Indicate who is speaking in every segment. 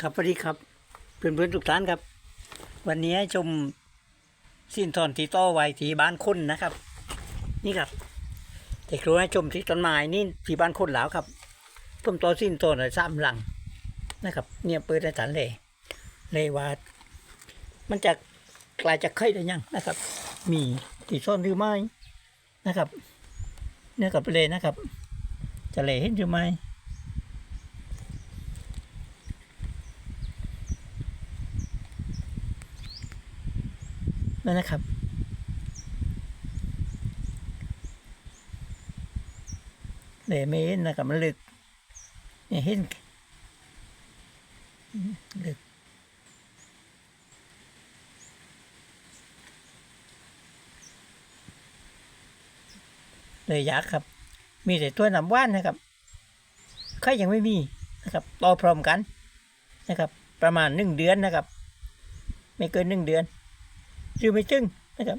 Speaker 1: ครับสวัสดีครับเพื่อนเพื่อนๆทุกท่านครับ วันนี้ให้ชมสิ้นตอนที่ต่อไว้ที่บ้านคนนะครับ นี่ครับแต่ครูให้ชมที่ต้นไม้นี่ที่บ้านคนแล้วครับต้มต่อสิ้นตอนเลยสามหลังนะครับ เนี่ยเปิดในฐานเลยเลยว่ามันจะกลายจากไข่ได้ยังนะครับ มีที่ซ่อนหรือไม่นะครับเนี่ยกับเลยนะครับ จะเลยเห็นหรือไม่ นั่นนะครับเดี๋ยวไม่เห็นนะครับมันลึกเนี่ยเห็นลึกเลยยากครับ มีแต่ตัวน้ำว่านนะครับใครยังไม่มีนะครับต่อพร้อมกันนะครับ ประมาณหนึ่งเดือนนะครับ ไม่เกินหนึ่งเดือน หรือไม่จึงนะครับ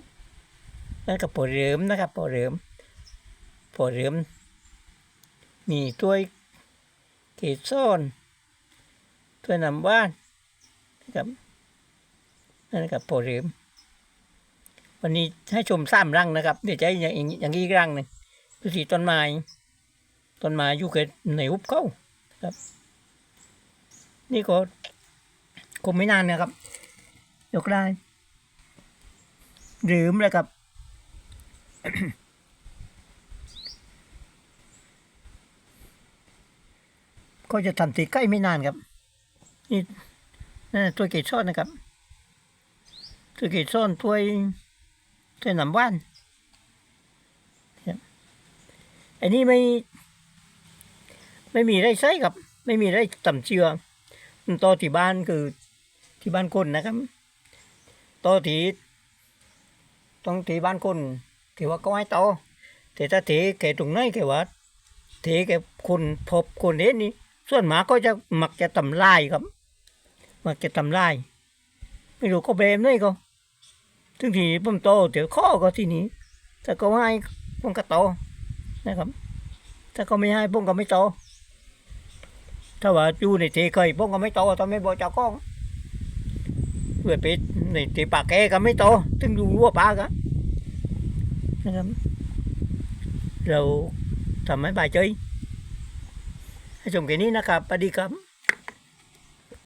Speaker 1: นั่นก็ปอเหลิมนะครับปอเหลิมปอเหลิมมีตัวเกศซ่อนตัวนำว่านนะครับนั่นกับปอเหลิมวันนี้ให้ชมสามรังนะครับ เดี๋ยวจะให้อย่างอีกอย่างอีกรังหนึ่งดูสิต้นไม้ต้นไม้อยู่เกิดในหุบเขาครับ นี่ก็คงไม่นานนะครับยกได้ ลืมเลยครับก็จะทำตีใกล้ไม่นานครับนี่นั่นตัวเกศซ่อนนะครับ ตัวเกศซ่อนตัวตัวหนำว่านอันนี้ไม่ ไม่มีไรไส้ครับ ไม่มีไรต่ำเชื่อมันโตที่บ้านคือที่บ้านคนนะครับโตที่ ต้องตีบ้านคนที่ว่าก็ให้โตแต่ถ้าตีแกตรงไหนแกว่าตีแกคนพบคนเห็นนี่ส่วนหมาก็จะมักจะทำลายครับ มักจะทำลาย ไม่รู้ก็เบมนี่ก็ถึงทีผมโตเดี๋ยวข้อก็ที่นี้ถ้าก็ให้ผมก็โตนะครับ ถ้าก็ไม่ให้ผมก็ไม่โตถ้าว่าอยู่ในที่เคยผมก็ไม่โตทำไมบอกเจ้าของ เวไปิในตีปากแกก็ไม่โตถึงดูว่าปากะนะครับเราทำให้บายใจให้ชมแค่นี้นะครับสวัสดีครับ